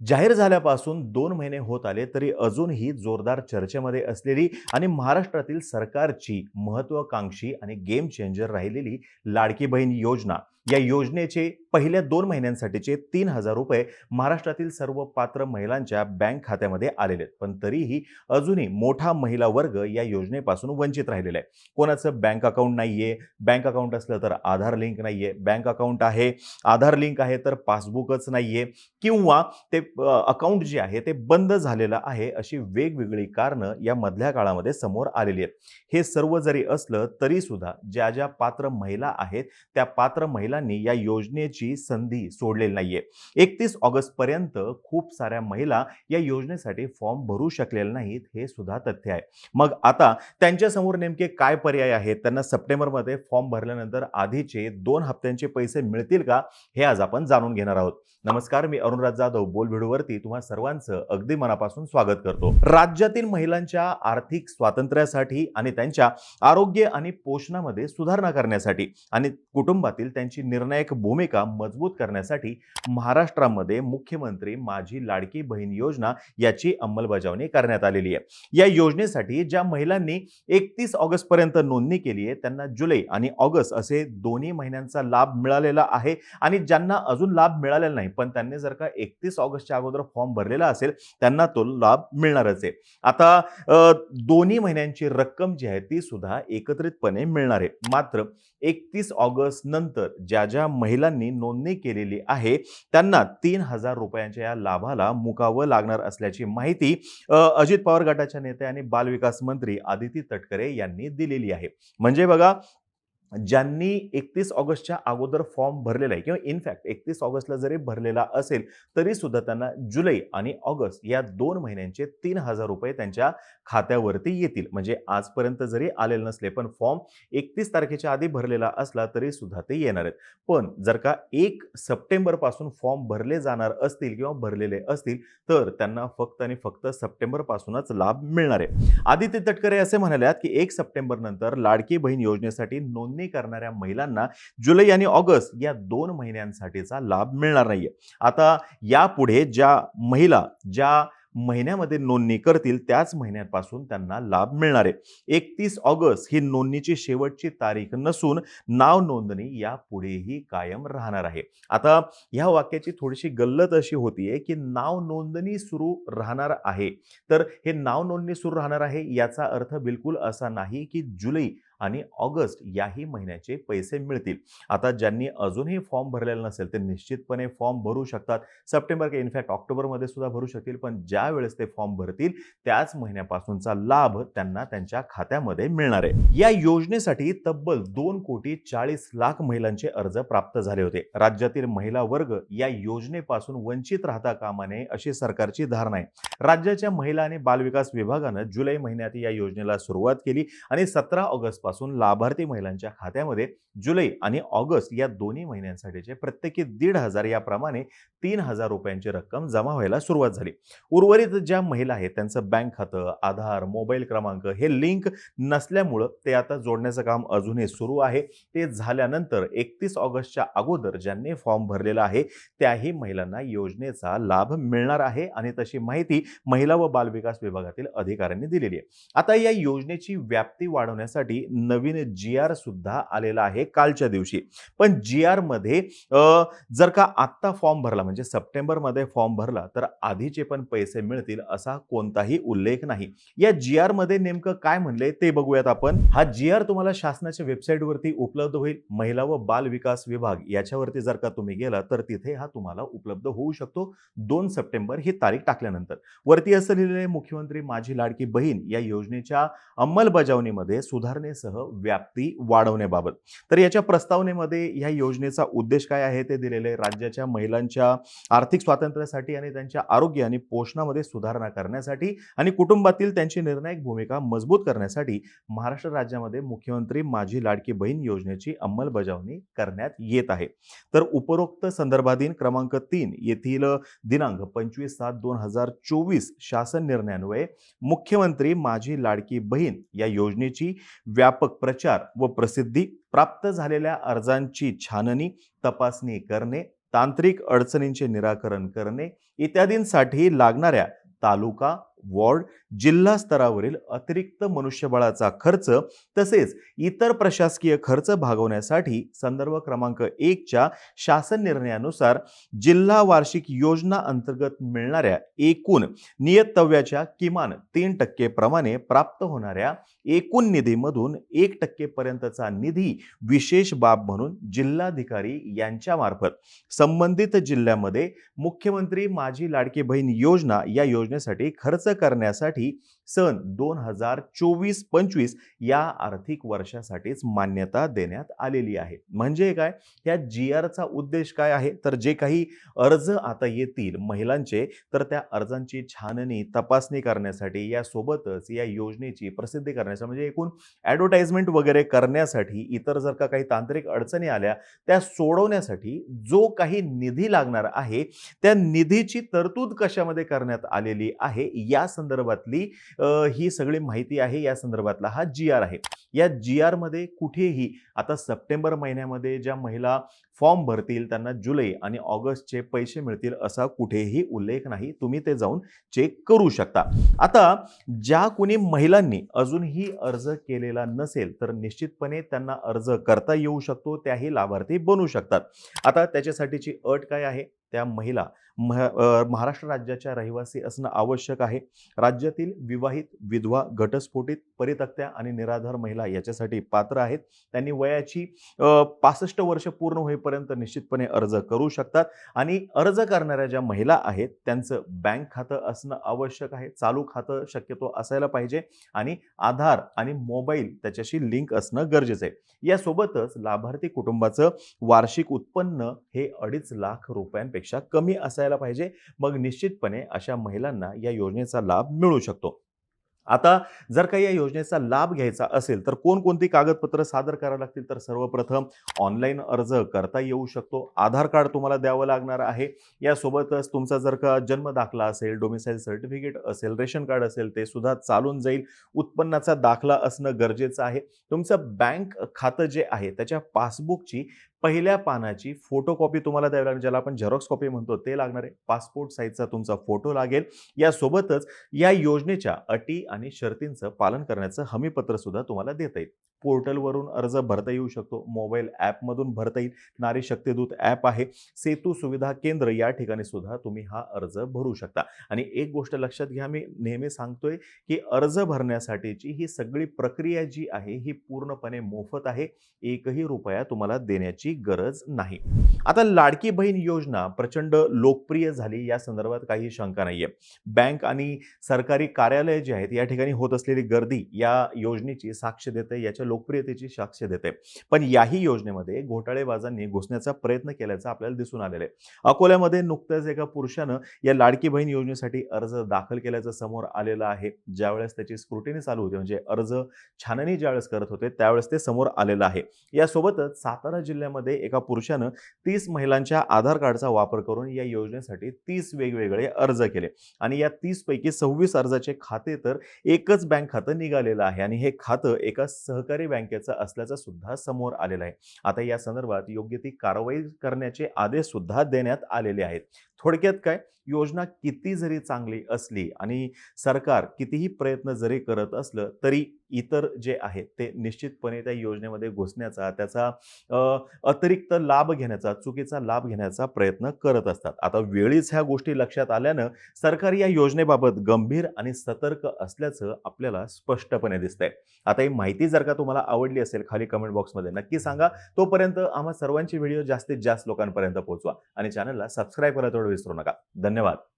जाहीर झाल्यापासून दोन महिने होत आले तरी अजूनही जोरदार चर्चेमध्ये असलेली आणि महाराष्ट्रातील सरकारची महत्वाकांक्षी आणि गेम चेंजर राहिलेली लाडकी बहीण योजना या योजनेचे पहिल्या दोन महिन्यांसाठीचे तीन हजार रुपये महाराष्ट्रातील सर्व पात्र महिलांच्या बँक खात्यामध्ये आलेले आहेत. पण तरीही अजूनही मोठा महिला वर्ग या योजनेपासून वंचित राहिलेला आहे. कोणाचं बँक अकाउंट आहे बँक अकाउंट असलं तर आधार लिंक नाही आहे बँक अकाउंट आहे आधार लिंक आहे तर पासबुकच नाही आहे किंवा ते अकाउंट जे आहे ते बंद झालेलं आहे अशी वेगवेगळी कारणं या मधल्या काळामध्ये समोर आलेली आहेत. हे सर्व जरी असलं तरीसुद्धा ज्या ज्या पात्र महिला आहेत त्या पात्र महिला महिलांनी या योजनेची संधी सोडलेली नाहीये. एकतीस ऑगस्ट पर्यंत खूप साऱ्या महिला या योजनेसाठी फॉर्म भरू शकलेल्या नाहीत हे सुद्धा तथ्य आहे. मग आता त्यांच्यासमोर नेमके काय पर्याय आहेत? त्यांना सप्टेंबरमध्ये फॉर्म भरल्यानंतर आधीचे दोन हप्त्यांचे पैसे मिळतील का? हे आज आपण जाणून घेणार आहोत. नमस्कार मी अरुणराज जाधव बोलभिडूवरती तुम्हा सर्वांचं अगदी मनापासून स्वागत करतो. राज्यातील महिलांच्या आर्थिक स्वातंत्र्यासाठी आणि त्यांच्या आरोग्य आणि पोषणामध्ये सुधारणा करण्यासाठी आणि कुटुंबातील त्यांची निर्णायक भूमिका मजबूत करण्यासाठी महाराष्ट्रामध्ये मुख्यमंत्री माझी लाडकी बहीण योजना याची अंमलबजावणी करण्यात आलेली आहे. या योजनेसाठी ज्या महिलांनी एकतीस ऑगस्ट पर्यंत नोंदणी केली आहे त्यांना जुलै आणि ऑगस्ट असे दोन्ही महिन्यांचा लाभ मिळालेला आहे आणि ज्यांना अजून लाभ मिळालेला नाही पण त्यांनी जर का एकतीस ऑगस्टच्या अगोदर फॉर्म भरलेला असेल त्यांना तो लाभ मिळणारच आहे. आता दोन्ही महिन्यांची रक्कम जी आहे ती सुद्धा एकत्रितपणे मिळणार आहे. मात्र एकतीस ऑगस्ट नंतर ज्या ज्या महिलांनी नोंदणी केलेली आहे त्यांना तीन हजार रुपयांच्या या लाभाला मुकावं लागणार असल्याची माहिती अजित पवार गटाच्या नेते आणि बालविकास मंत्री आदिती तटकरे यांनी दिलेली आहे. म्हणजे बघा ज्यांनी एकतीस ऑगस्टच्या अगोदर फॉर्म भरलेला आहे किंवा इनफॅक्ट एकतीस ऑगस्टला जरी भरलेला असेल तरी सुद्धा त्यांना जुलै आणि ऑगस्ट या दोन महिन्यांचे तीन हजार रुपये त्यांच्या खात्यावरती येतील. म्हणजे आजपर्यंत जरी आलेले नसले पण फॉर्म एकतीस तारखेच्या आधी भरलेला असला तरी सुद्धा ते येणार आहेत. पण जर का एक सप्टेंबरपासून फॉर्म भरले जाणार असतील किंवा भरलेले असतील तर त्यांना फक्त आणि फक्त सप्टेंबरपासूनच लाभ मिळणार आहे. आदित्य तटकरे असे म्हणाल्यात की एक सप्टेंबर नंतर लाडकी बहीण योजनेसाठी नोंदणी करणाऱ्या महिलांना जुलै आणि ऑगस्ट या दोन महिन्यांसाठीचा लाभ मिळणार नाहीये. आता यापुढे ज्या महिला ज्या महिन्यामध्ये नोंदणी करतील त्याच महिन्यापासून त्यांना लाभ मिळणार आहे. एकतीस ऑगस्ट ही नोंदणीची शेवटची तारीख नसून नाव नोंदणी यापुढेही कायम राहणार आहे. आता ह्या वाक्याची थोडीशी गल्लत अशी होतीये की नाव नोंदणी सुरू राहणार आहे. तर हे नाव नोंदणी सुरू राहणार आहे याचा अर्थ बिलकुल असा नाही की जुलै आणि ऑगस्ट याही महिन्याचे पैसे मिळतील. आता ज्यांनी अजूनही फॉर्म भरलेला नसेल ते निश्चितपणे फॉर्म भरू शकतात. सप्टेंबर किंवा इनफॅक्ट ऑक्टोबरमध्ये सुद्धा भरू शकतील पण ज्या वेळेस ते फॉर्म भरतील त्याच महिन्यापासूनचा लाभ त्यांना त्यांच्या खात्यामध्ये मिळणार आहे. या योजनेसाठी तब्बल दोन कोटी चाळीस लाख महिलांचे अर्ज प्राप्त झाले होते. राज्यातील महिला वर्ग या योजनेपासून वंचित राहता कामा नये अशी सरकारची धारणा आहे. राज्याच्या महिला आणि बालविकास विभागानं जुलै महिन्यात या योजनेला सुरुवात केली आणि सतरा ऑगस्ट पासून लाभार्थी महिलांच्या खात्यामध्ये जुलै आणि ऑगस्ट या दोन्ही महिन्यांसाठीचे प्रत्येकी दीड हजार याप्रमाणे तीन हजार रुपयांची रक्कम जमा व्हायला सुरुवात झाली. उर्वरित ज्या महिला आहेत त्यांचं बँक खातं आधार मोबाईल क्रमांक हे लिंक नसल्यामुळं ते आता जोडण्याचं काम अजूनही सुरू आहे. ते झाल्यानंतर एकतीस ऑगस्टच्या अगोदर ज्यांनी फॉर्म भरलेला आहे त्याही महिलांना योजनेचा लाभ मिळणार आहे आणि तशी माहिती महिला व बालविकास विभागातील अधिकाऱ्यांनी दिलेली आहे. आता या योजनेची व्याप्ती वाढवण्यासाठी नवीन जी आर सुद्धा आलेला आहे कालच्या दिवशी. पण जी आरमध्ये जर का आत्ता फॉर्म भरला म्हणजे सप्टेंबरमध्ये फॉर्म भरला तर आधीचे पण पैसे मिळतील असा कोणताही उल्लेख नाही. या जी आरमध्ये नेमकं काय म्हणले ते बघूयात आपण. हा जी आर तुम्हाला शासनाच्या वेबसाईटवरती उपलब्ध होईल. महिला व बाल विकास विभाग याच्यावरती जर का तुम्ही गेला तर तिथे हा तुम्हाला उपलब्ध होऊ शकतो. दोन सप्टेंबर ही तारीख टाकल्यानंतर. वरती असं लिहिलेलं मुख्यमंत्री माझी लाडकी बहीण या योजनेच्या अंमलबजावणीमध्ये सह व्याप्ती वाढवण्याबाबत. तर याच्या प्रस्तावनेमध्ये ह्या योजनेचा उद्देश काय आहे ते दिलेले राज्याच्या महिलांच्या आर्थिक स्वातंत्र्यासाठी आणि त्यांच्या आरोग्य आणि पोषणामध्ये सुधारणा करण्यासाठी आणि कुटुंबातील त्यांची निर्णायक भूमिका मजबूत करण्यासाठी महाराष्ट्र राज्यामध्ये मुख्यमंत्री माझी लाडकी बहीण योजनेची अंमलबजावणी करण्यात येत आहे. तर उपरोक्त संदर्भाधीन क्रमांक तीन येथील दिनांक पंचवीस सात दोन हजार चोवीस शासन निर्णयान्वये मुख्यमंत्री माझी लाडकी बहीण या योजनेची व्यापक प्रचार व प्रसिद्धी प्राप्त झालेल्या अर्जांची छाननी तपासणी करणे तांत्रिक अडचणींचे निराकरण करणे इत्यादींसाठी लागणाऱ्या तालुका वॉर्ड जिल्हा स्तरावरील अतिरिक्त मनुष्यबळाचा खर्च तसेच इतर प्रशासकीय खर्च भागवण्यासाठी संदर्भ क्रमांक एकच्या शासन निर्णयानुसार जिल्हा वार्षिक योजना अंतर्गत मिळणाऱ्या एकूण नियतव्याच्या किमान तीन टक्के प्रमाणे प्राप्त होणाऱ्या एकूण निधीमधून एक टक्केपर्यंतचा निधी विशेष बाब म्हणून जिल्हाधिकारी यांच्या मार्फत संबंधित जिल्ह्यामध्ये मुख्यमंत्री माझी लाडकी बहीण योजना या योजनेसाठी खर्च करण्यासाठी सन दोन हजार चोवीस पंचवीस या आर्थिक वर्षासाठीच मान्यता देण्यात आलेली आहे. म्हणजे काय? या जी आरचा उद्देश काय आहे? तर जे काही अर्ज आता येतील महिलांचे तर त्या अर्जांची छाननी तपासणी करण्यासाठी यासोबतच या योजनेची प्रसिद्धी करण्यासाठी म्हणजे एकूण ॲडव्हर्टाइजमेंट वगैरे करण्यासाठी इतर जर का काही तांत्रिक अडचणी आल्या त्या सोडवण्यासाठी जो काही निधी लागणार आहे त्या निधीची तरतूद कशामध्ये करण्यात आलेली आहे या या संदर्भातली ही सगळी माहिती आहे. या संदर्भातला हा जी आर आहे. या जी आरमध्ये कुठेही आता सप्टेंबर महिन्यामध्ये ज्या महिला फॉर्म भरतील त्यांना जुलै आणि ऑगस्टचे पैसे मिळतील असा कुठेही उल्लेख नाही. तुम्ही ते जाऊन चेक करू शकता. आता ज्या कोणी महिलांनी अजूनही अर्ज केलेला नसेल तर निश्चितपणे त्यांना अर्ज करता येऊ शकतो. त्याही लाभार्थी बनू शकतात. आता त्याच्यासाठीची अट काय आहे? त्या महिला महा महाराष्ट्र राज्याच्या रहिवासी असणं आवश्यक आहे. राज्यातील विवाहित विधवा घटस्फोटित परितक्त्या आणि निराधार महिला याच्यासाठी पात्र आहेत. त्यांनी वयाची पासष्ट वर्ष पूर्ण होईपर्यंत निश्चितपणे अर्ज करू शकतात आणि अर्ज करणाऱ्या ज्या महिला आहेत त्यांचं बँक खातं असणं आवश्यक आहे. चालू खातं शक्यतो असायला पाहिजे आणि आधार आणि मोबाईल त्याच्याशी लिंक असणं गरजेचं आहे. यासोबतच लाभार्थी कुटुंबाचं वार्षिक उत्पन्न हे अडीच लाख रुपयांपेक्षा कमी असायला पाहिजे. मग निश्चितपणे अशा महिलांना या योजनेचा लाभ मिळू शकतो. आता जर का या योजनेचा लाभ घ्यायचा असेल तर कोणकोणती कागदपत्र सादर करावी लागतील? तर सर्वप्रथम ऑनलाईन अर्ज करता येऊ शकतो. आधार कार्ड तुम्हाला द्यावं लागणार आहे. यासोबतच तुमचा जर का जन्म दाखला असेल डोमिसाईल सर्टिफिकेट असेल रेशन कार्ड असेल ते सुद्धा चालून जाईल. उत्पन्नाचा दाखला असणं गरजेचं आहे. तुमचं बँक खातं जे आहे त्याच्या पासबुकची पहिल्या पानाची फोटोकॉपी तुम्हाला द्यावी लागेल ज्याला आपण झेरॉक्स कॉपी म्हणतो ते लागणार आहे. पासपोर्ट साईजचा तुमचा फोटो लागेल. यासोबतच या योजनेच्या अटी आणि शर्तींचं पालन करण्याचं हमीपत्र सुद्धा तुम्हाला देता येईल. पोर्टलवरून अर्ज भरता येऊ शकतो. मोबाईल ॲपमधून भरता येईल. नारी शक्तिदूत ॲप आहे. सेतू सुविधा केंद्र या ठिकाणी सुद्धा तुम्ही हा अर्ज भरू शकता. आणि एक गोष्ट लक्षात घ्या मी नेहमी सांगतोय की अर्ज भरण्यासाठीची ही सगळी प्रक्रिया जी आहे ही पूर्णपणे मोफत आहे. एकही रुपया तुम्हाला देण्याची गरज नाही. आता लाडकी बहीण योजना प्रचंड लोकप्रिय झाली या संदर्भात काही शंका नाहीये. बँक आणि सरकारी कार्यालय जे आहेत या ठिकाणी होत असलेली गर्दी या योजनेची साक्ष देते याच्या लोकप्रियतेची साक्ष देते पण याही योजनेमध्ये घोटाळेबाजांनी घुसण्याचा प्रयत्न केल्याचं आपल्याला दिसून आलेलं आहे. अकोल्यामध्ये नुकत्याच एका पुरुषानं या लाडकी बहीण योजनेसाठी अर्ज दाखल केल्याचं समोर आलेलं आहे. ज्यावेळेस त्याची स्क्रुटिनी चालू होती म्हणजे अर्ज छाननी ज्यावेळेस करत होते त्यावेळेस ते समोर आलेलं आहे. यासोबतच सातारा जिल्ह्यामध्ये एका पुरुषानं तीस महिलांच्या आधार कार्डचा वापर करून या योजनेसाठी तीस वेगवेगळे अर्ज केले. आणि या तीस पैकी सव्वीस अर्जाचे खाते तर एकच बँक खातं निघालेलं आहे. आणि हे खातं एका सहकारी बँकेचं असल्याचं सुद्धा समोर आलेलं आहे. आता या संदर्भात योग्य ती कारवाई करण्याचे आदेश सुद्धा देण्यात आलेले आहेत. थोडक्यात काय? योजना किती जरी चांगली असली आणि सरकार कितीही प्रयत्न जरी करत असलं तरी इतर जे आहेत ते निश्चितपणे त्या योजनेमध्ये घुसण्याचा त्याचा अतिरिक्त लाभ घेण्याचा चुकीचा लाभ घेण्याचा प्रयत्न करत असतात. आता वेळीच ह्या गोष्टी लक्षात आल्यानं सरकार या योजनेबाबत गंभीर आणि सतर्क असल्याचं आपल्याला स्पष्टपणे दिसतंय. आता ही माहिती जर का तुम्हाला आवडली असेल खाली कमेंट बॉक्समध्ये नक्की सांगा. तोपर्यंत आम्हा सर्वांची व्हिडिओ जास्तीत जास्त लोकांपर्यंत पोहोचवा आणि चॅनलला सबस्क्राईब करायला थोडं विसरू नका. धन्यवाद.